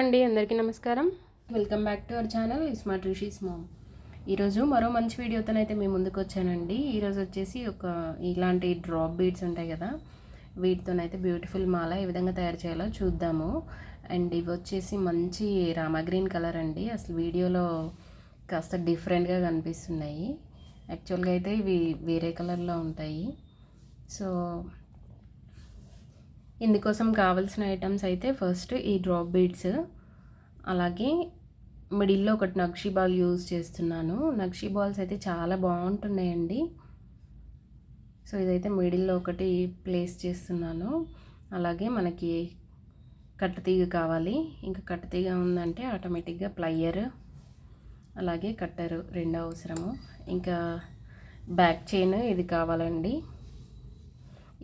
అండి అందరికీ నమస్కారం. Welcome back to our channel smart Rishi's mom ఈరోజు మరో మంచి వీడియోతోనైతే మేము ముందుకు వచ్చానండి. ఈరోజు వచ్చేసి ఒక ఇలాంటి డ్రాప్ బీడ్స్ ఉంటాయి కదా వీటితోనైతే బ్యూటిఫుల్ మాల ఏ విధంగా తయారు చేయాలో చూద్దాము. అండ్ ఇవి వచ్చేసి మంచి రామగ్రీన్ కలర్ అండి. అసలు వీడియోలో కాస్త డిఫరెంట్గా కనిపిస్తున్నాయి. యాక్చువల్గా అయితే ఇవి వేరే కలర్లో ఉంటాయి. సో ఇందుకోసం కావాల్సిన ఐటమ్స్ అయితే ఫస్ట్ ఈ డ్రాప్ బీడ్స్ అలాగే మిడిల్లో ఒకటి నక్షీ బాల్ యూజ్ చేస్తున్నాను. నక్షీ బాల్స్ అయితే చాలా బాగుంటున్నాయండి. సో ఇదైతే మిడిల్లో ఒకటి ప్లేస్ చేస్తున్నాను. అలాగే మనకి కట్టతీగ కావాలి. ఇంకా కట్టతీగ ఉందంటే ఆటోమేటిక్గా ప్లయ్యర్ అలాగే కట్టరు రెండు అవసరము. ఇంకా బ్యాక్ చైన్ ఇది కావాలండి.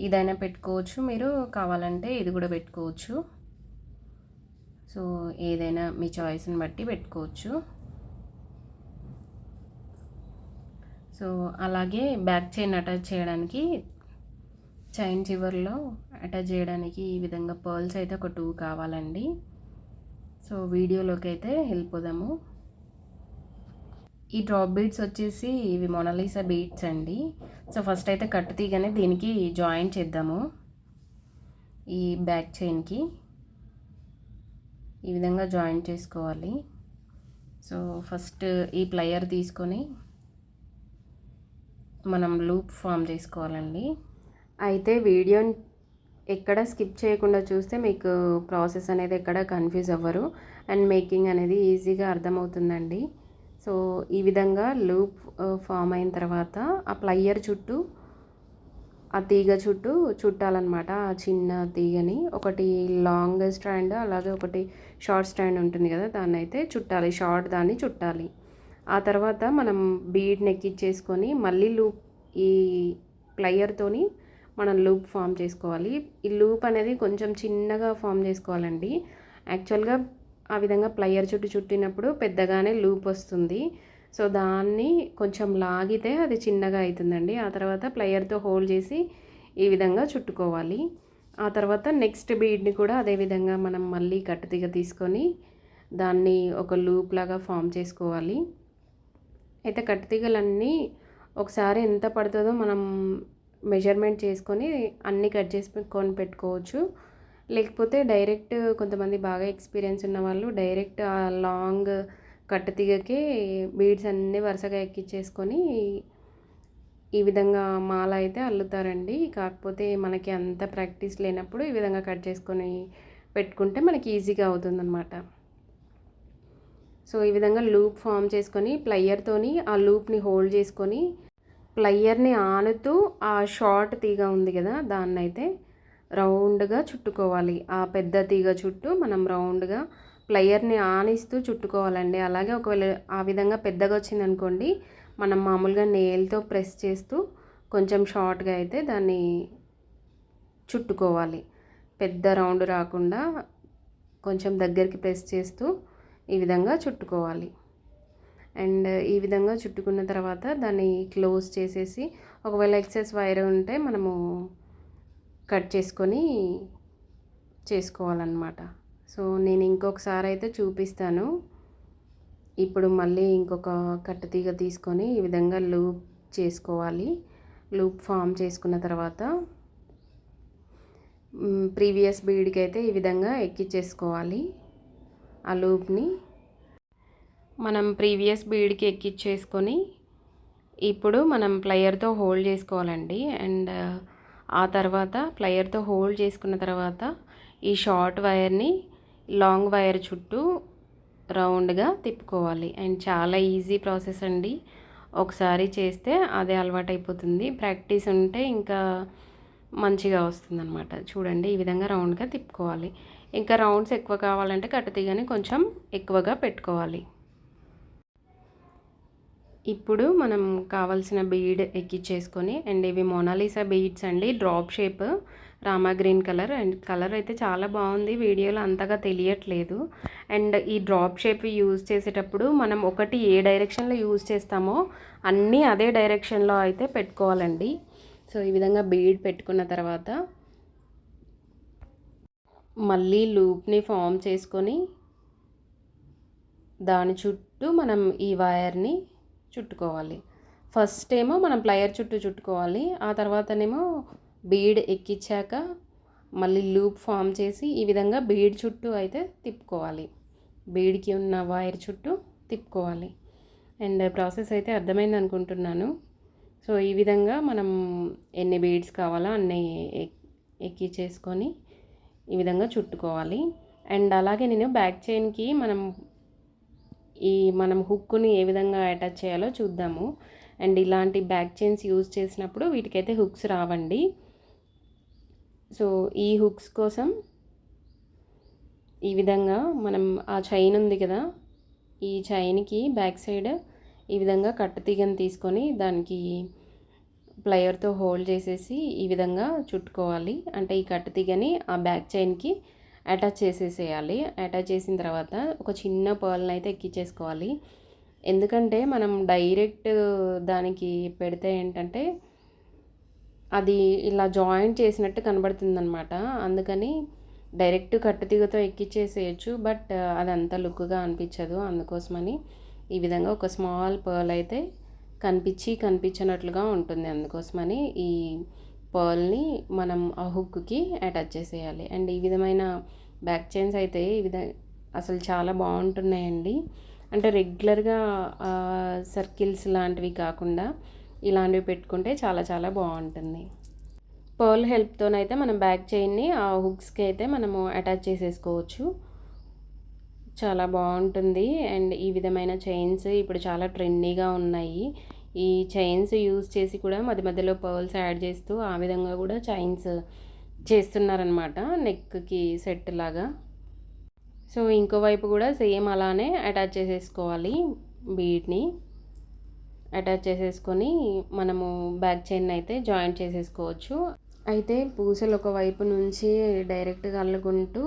ఇదైనా పెట్టుకోవచ్చు. మీరు కావాలంటే ఇది కూడా పెట్టుకోవచ్చు. సో ఏదైనా మీ చాయిస్ని బట్టి పెట్టుకోవచ్చు. సో అలాగే బ్యాక్ చైన్ అటాచ్ చేయడానికి చైన్ చివర్లో అటాచ్ చేయడానికి ఈ విధంగా పర్ల్స్ అయితే ఒక టూ కావాలండి. సో వీడియోలోకి అయితే వెళ్ళిపోదాము. ఈ డ్రాప్ బీడ్స్ వచ్చేసి ఇవి మొనలీసా బీడ్స్ అండి. సో ఫస్ట్ అయితే కట్టు తీగనే దీనికి జాయిన్ చేద్దాము. ఈ బ్యాక్ చైన్కి ఈ విధంగా జాయిన్ చేసుకోవాలి. సో ఫస్ట్ ఈ ప్లయర్ తీసుకొని మనం లూప్ ఫామ్ చేసుకోవాలండి. అయితే వీడియోని ఎక్కడ స్కిప్ చేయకుండా చూస్తే మీకు ప్రాసెస్ అనేది ఎక్కడ కన్ఫ్యూజ్ అవ్వరు. అండ్ మేకింగ్ అనేది ఈజీగా అర్థమవుతుందండి. సో ఈ విధంగా లూప్ ఫామ్ అయిన తర్వాత ఆ ప్లయ్యర్ చుట్టూ ఆ తీగ చుట్టూ చుట్టాలన్నమాట. ఆ చిన్న తీగని ఒకటి లాంగ్ స్టాండ్ అలాగే ఒకటి షార్ట్ స్టాండ్ ఉంటుంది కదా దాన్ని అయితే చుట్టాలి. షార్ట్ దాన్ని చుట్టాలి. ఆ తర్వాత మనం బీడ్ నెక్కిచ్చేసుకొని మళ్ళీ లూప్ ఈ ప్లయర్తోని మనం లూప్ ఫామ్ చేసుకోవాలి. ఈ లూప్ అనేది కొంచెం చిన్నగా ఫామ్ చేసుకోవాలండి. యాక్చువల్గా ఆ విధంగా ప్లయర్ చుట్టూ చుట్టినప్పుడు పెద్దగానే లూప్ వస్తుంది. సో దాన్ని కొంచెం లాగితే అది చిన్నగా అవుతుందండి ఆ తర్వాత ప్లయర్తో హోల్డ్ చేసి ఈ విధంగా చుట్టుకోవాలి. ఆ తర్వాత నెక్స్ట్ బీడ్ని కూడా అదే విధంగా మనం మళ్ళీ కట్టుదిగ తీసుకొని దాన్ని ఒక లూప్ లాగా ఫామ్ చేసుకోవాలి. అయితే కట్టుతీగలన్నీ ఒకసారి ఎంత పడుతుందో మనం మెజర్మెంట్ చేసుకొని అన్నీ కట్ చేసుకొని పెట్టుకోవచ్చు. లేకపోతే డైరెక్ట్ కొంతమంది బాగా ఎక్స్పీరియన్స్ ఉన్న వాళ్ళు డైరెక్ట్ ఆ లాంగ్ కట్టుతీగకే బీడ్స్ అన్నీ వరుసగా ఎక్కించేసుకొని ఈ విధంగా మాల అయితే అల్లుతారండి. కాకపోతే మనకి అంత ప్రాక్టీస్ లేనప్పుడు ఈ విధంగా కట్ చేసుకొని పెట్టుకుంటే మనకి ఈజీగా అవుతుందన్నమాట. సో ఈ విధంగా లూప్ ఫామ్ చేసుకొని ప్లయ్యర్తోని ఆ లూప్ని హోల్డ్ చేసుకొని ప్లయ్యర్ని ఆనుతూ ఆ షార్ట్ తీగ ఉంది కదా దాన్ని అయితే రౌండ్గా చుట్టుకోవాలి. ఆ పెద్ద తీగ చుట్టూ మనం రౌండ్గా ప్లయర్ని ఆనిస్తూ చుట్టుకోవాలండి. అలాగే ఒకవేళ ఆ విధంగా పెద్దగా వచ్చిందనుకోండి మనం మామూలుగా నేల్తో ప్రెస్ చేస్తూ కొంచెం షార్ట్గా అయితే దాన్ని చుట్టుకోవాలి. పెద్ద రౌండ్ రాకుండా కొంచెం దగ్గరికి ప్రెస్ చేస్తూ ఈ విధంగా చుట్టుకోవాలి. అండ్ ఈ విధంగా చుట్టుకున్న తర్వాత దాన్ని క్లోజ్ చేసేసి ఒకవేళ ఎక్సెస్ వైర్ ఉంటే మనము కట్ చేసుకొని చేసుకోవాలన్నమాట. సో నేను ఇంకొకసారి అయితే చూపిస్తాను. ఇప్పుడు మళ్ళీ ఇంకొక కట్టతీగ తీసుకొని ఈ విధంగా లూప్ చేసుకోవాలి. లూప్ ఫామ్ చేసుకున్న తర్వాత ప్రీవియస్ బీడ్కి అయితే ఈ విధంగా ఎక్కిచ్చేసుకోవాలి. ఆ లూప్ని మనం ప్రీవియస్ బీడ్కి ఎక్కిచ్చేసుకొని ఇప్పుడు మనం ప్లయర్తో హోల్డ్ చేసుకోవాలండి. అండ్ ఆ తర్వాత ప్లయర్తో హోల్డ్ చేసుకున్న తర్వాత ఈ షార్ట్ వైర్ని లాంగ్ వైర్ చుట్టూ రౌండ్గా తిప్పుకోవాలి. అండ్ చాలా ఈజీ ప్రాసెస్ అండి. ఒకసారి చేస్తే అదే అలవాటు అయిపోతుంది ప్రాక్టీస్ ఉంటే ఇంకా మంచిగా వస్తుంది అనమాట చూడండి ఈ విధంగా రౌండ్గా తిప్పుకోవాలి. ఇంకా రౌండ్స్ ఎక్కువ కావాలంటే కట్టుతీగని కొంచెం ఎక్కువగా పెట్టుకోవాలి. ఇప్పుడు మనం కావాల్సిన బీడ్ ఎక్కిచ్చేసుకొని అండ్ ఇవి మోనాలిసా బీడ్స్ అండి. డ్రాప్ షేప్ రామా గ్రీన్ కలర్. అండ్ కలర్ అయితే చాలా బాగుంది. వీడియోలో అంతగా తెలియట్లేదు. అండ్ ఈ డ్రాప్ షేప్ యూజ్ చేసేటప్పుడు మనం ఒకటి ఏ డైరెక్షన్లో యూజ్ చేస్తామో అన్నీ అదే డైరెక్షన్లో అయితే పెట్టుకోవాలండి. సో ఈ విధంగా బీడ్ పెట్టుకున్న తర్వాత మళ్ళీ లూప్ని ఫామ్ చేసుకొని దాని చుట్టూ మనం ఈ వైర్ని చుట్టుకోవాలి. ఫస్ట్ ఏమో మనం ప్లయర్ చుట్టూ చుట్టుకోవాలి. ఆ తర్వాతనేమో బీడ్ ఎక్కించాక మళ్ళీ లూప్ ఫామ్ చేసి ఈ విధంగా బీడ్ చుట్టూ అయితే తిప్పుకోవాలి. బీడ్కి ఉన్న వైర్ చుట్టూ తిప్పుకోవాలి. అండ్ ప్రాసెస్ అయితే అర్థమైంది అనుకుంటున్నాను. సో ఈ విధంగా మనం ఎన్ని బీడ్స్ కావాలో అన్ని ఎక్కి ఎక్కించేసుకొని ఈ విధంగా చుట్టుకోవాలి. అండ్ అలాగే నేను బ్యాక్ చైన్కి మనం ఈ మనం హుక్ని ఏ విధంగా అటాచ్ చేయాలో చూద్దాము. అండ్ ఇలాంటి బ్యాక్ చైన్స్ యూజ్ చేసినప్పుడు వీటికైతే హుక్స్ రావండి. సో ఈ హుక్స్ కోసం ఈ విధంగా మనం ఆ చైన్ ఉంది కదా ఈ చైన్కి బ్యాక్ సైడ్ ఈ విధంగా కట్టు తీగని తీసుకొని దానికి ప్లయర్తో హోల్డ్ చేసేసి ఈ విధంగా చుట్టుకోవాలి. అంటే ఈ కట్టు తీగని ఆ బ్యాక్ చైన్కి అటాచ్ చేసేసేయాలి. అటాచ్ చేసిన తర్వాత ఒక చిన్న పర్ల్ని అయితే ఎక్కించేసుకోవాలి ఎందుకంటే మనం డైరెక్ట్ దానికి పెడితే ఏంటంటే అది ఇలా జాయింట్ చేసినట్టు కనబడుతుంది అనమాట అందుకని డైరెక్ట్ కట్టుతీగతో ఎక్కిచ్చేసేయచ్చు బట్ అది అంత లుక్గా అనిపించదు. అందుకోసమని ఈ విధంగా ఒక స్మాల్ పర్ల్ అయితే కనిపించి కనిపించినట్లుగా ఉంటుంది. అందుకోసమని ఈ పర్ల్ని మనం ఆ హుక్కి అటాచ్ చేసేయాలి. అండ్ ఈ విధమైన బ్యాక్ చైన్స్ అయితే ఈ విధ అసలు చాలా బాగుంటున్నాయండి. అంటే రెగ్యులర్గా సర్కిల్స్ లాంటివి కాకుండా ఇలాంటివి పెట్టుకుంటే చాలా చాలా బాగుంటుంది. పర్ల్ హెల్ప్తోనైతే మనం బ్యాక్ చైన్ని ఆ హుక్స్కి అయితే మనము అటాచ్ చేసేసుకోవచ్చు. చాలా బాగుంటుంది. అండ్ ఈ విధమైన చైన్స్ ఇప్పుడు చాలా ట్రెండీగా ఉన్నాయి. ఈ చైన్స్ యూజ్ చేసి కూడా మధ్య మధ్యలో పర్ల్స్ యాడ్ చేస్తూ ఆ విధంగా కూడా చైన్స్ చేస్తున్నారనమాట నెక్కి సెట్ లాగా. సో ఇంకో వైపు కూడా సేమ్ అలానే అటాచ్ చేసేసుకోవాలి బీడ్ని అటాచ్ చేసేసుకొని మనము బ్యాక్ చైన్ అయితే జాయింట్ చేసేసుకోవచ్చు. అయితే పూసలు ఒక వైపు నుంచి డైరెక్ట్గా అల్లుకుంటూ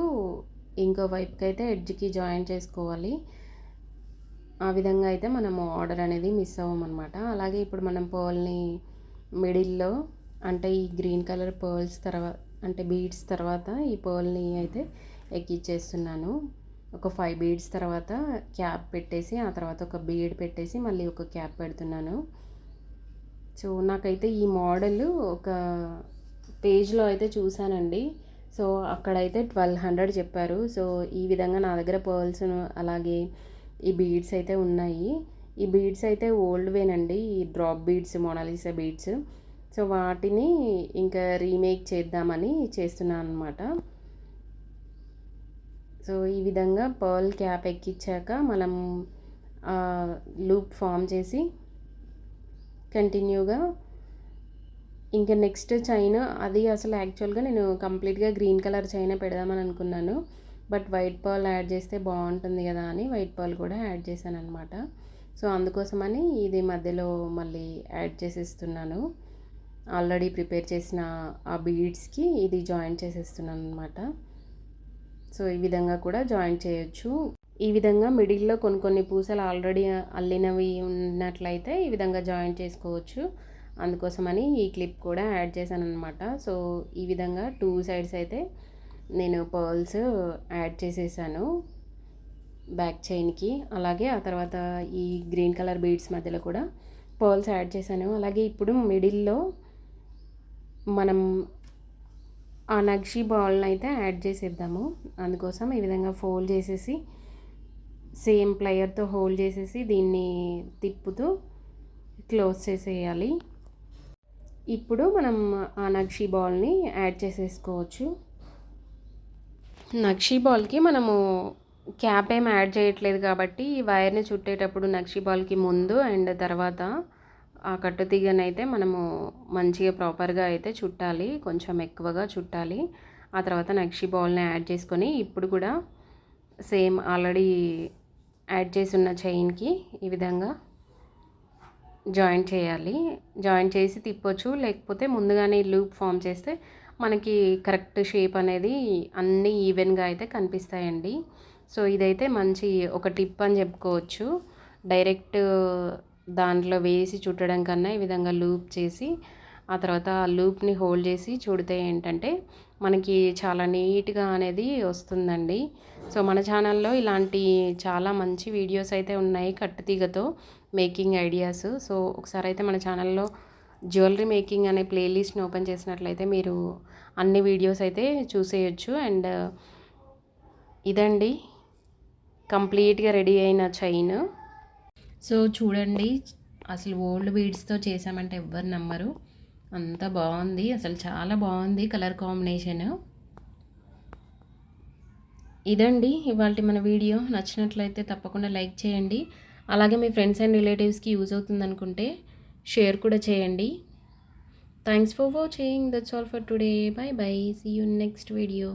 ఇంకో వైపుకి అయితే ఎడ్జ్కి జాయిన్ చేసుకోవాలి. ఆ విధంగా అయితే మనము ఆర్డర్ అనేది మిస్ అవ్వమన్నమాట. అలాగే ఇప్పుడు మనం పర్ల్ని మిడిల్లో అంటే ఈ గ్రీన్ కలర్ పర్ల్స్ తర్వాత అంటే బీడ్స్ తర్వాత ఈ పర్ల్ని అయితే ఎక్కిచ్చేస్తున్నాను. ఒక ఫైవ్ బీడ్స్ తర్వాత క్యాప్ పెట్టేసి ఆ తర్వాత ఒక బీడ్ పెట్టేసి మళ్ళీ ఒక క్యాప్ పెడుతున్నాను. సో నాకైతే ఈ మోడల్ ఒక పేజ్లో అయితే చూశానండి. సో అక్కడైతే ట్వెల్వ్ హండ్రెడ్ చెప్పారు. సో ఈ విధంగా నా దగ్గర పర్ల్స్ అలాగే ఈ బీడ్స్ అయితే ఉన్నాయి. ఈ బీడ్స్ అయితే ఓల్డ్వేనండి ఈ drop beads Mona Lisa beads so వాటిని ఇంకా రీమేక్ చేద్దామని చేస్తున్నాను అనమాట సో ఈ విధంగా పర్ల్ క్యాప్ ఎక్కించాక మనం లూప్ ఫామ్ చేసి కంటిన్యూగా ఇంకా నెక్స్ట్ చైన్ అది అసలు యాక్చువల్గా నేను కంప్లీట్గా గ్రీన్ కలర్ చైన్ పెడదామని అనుకున్నాను. బట్ వైట్ పర్ల్ యాడ్ చేస్తే బాగుంటుంది కదా అని వైట్ పర్ల్ కూడా యాడ్ చేశాను అనమాట సో అందుకోసమని ఇది మధ్యలో మళ్ళీ యాడ్ చేసేస్తున్నాను. ఆల్రెడీ ప్రిపేర్ చేసిన ఆ బీడ్స్కి ఇది జాయిన్ చేసేస్తున్నాను అనమాట సో ఈ విధంగా కూడా జాయిన్ చేయొచ్చు. ఈ విధంగా మిడిల్లో కొన్ని కొన్ని పూసలు ఆల్రెడీ అల్లినవి ఉన్నట్లయితే ఈ విధంగా జాయిన్ చేసుకోవచ్చు. అందుకోసమని ఈ క్లిప్ కూడా యాడ్ చేశాను అనమాట సో ఈ విధంగా టూ సైడ్స్ అయితే నేను పర్ల్స్ యాడ్ చేసేసాను బ్యాక్ చైన్కి. అలాగే ఆ తర్వాత ఈ గ్రీన్ కలర్ బీడ్స్ మధ్యలో కూడా పర్ల్స్ యాడ్ చేశాను. అలాగే ఇప్పుడు మిడిల్లో మనం ఆ నక్షి బాల్ని అయితే యాడ్ చేసేద్దాము. అందుకోసం ఈ విధంగా ఫోల్డ్ చేసేసి సేమ్ ప్లయర్తో హోల్డ్ చేసేసి దీన్ని తిప్పుతూ క్లోజ్ చేసేయాలి. ఇప్పుడు మనం ఆ నక్షి బాల్ని యాడ్ చేసేసుకోవచ్చు. నక్షీ బాల్కి మనము క్యాప్ ఏం యాడ్ చేయట్లేదు కాబట్టి ఈ వైర్ని చుట్టేటప్పుడు నక్షీ బాల్కి ముందు అండ్ తర్వాత ఆ కట్టు తీగనైతే మనము మంచిగా ప్రాపర్గా అయితే చుట్టాలి కొంచెం ఎక్కువగా చుట్టాలి. ఆ తర్వాత నక్షీ బాల్ని యాడ్ చేసుకొని ఇప్పుడు కూడా సేమ్ ఆల్రెడీ యాడ్ చేసి ఉన్న చైన్కి ఈ విధంగా జాయింట్ చేయాలి. జాయింట్ చేసి తిప్పొచ్చు లేకపోతే ముందుగానే లూప్ ఫామ్ చేస్తే మనకి కరెక్ట్ షేప్ అనేది అన్నీ ఈవెన్గా అయితే కనిపిస్తాయండి. సో ఇదైతే మంచి ఒక టిప్ అని చెప్పుకోవచ్చు. డైరెక్ట్ దాంట్లో వేసి చుట్టడం కన్నా ఈ విధంగా లూప్ చేసి ఆ తర్వాత ఆ లూప్ని హోల్డ్ చేసి చూడితే ఏంటంటే మనకి చాలా నీట్గా అనేది వస్తుందండి. సో మన ఛానల్లో ఇలాంటి చాలా మంచి వీడియోస్ అయితే ఉన్నాయి కట్టుతీగతో మేకింగ్ ఐడియాస్. సో ఒకసారి అయితే మన ఛానల్లో జ్యువెలరీ మేకింగ్ అనే ప్లేలిస్ట్ని ఓపెన్ చేసినట్లయితే మీరు అన్ని వీడియోస్ అయితే చూసేయచ్చు. అండ్ ఇదండి. కంప్లీట్గా రెడీ అయిన చైన్. సో చూడండి అసలు ఓల్డ్ బీడ్స్తో చేసామంటే ఎవ్వరు నమ్మరు. అంత బాగుంది. అసలు చాలా బాగుంది కలర్ కాంబినేషన్. ఇదండి ఇవాళ మన వీడియో. నచ్చినట్లయితే తప్పకుండా లైక్ చేయండి. అలాగే మీ ఫ్రెండ్స్ అండ్ రిలేటివ్స్కి యూజ్ అవుతుంది అనుకుంటే షేర్ కూడా చేయండి. Thanks for watching that's all for today bye bye see you next video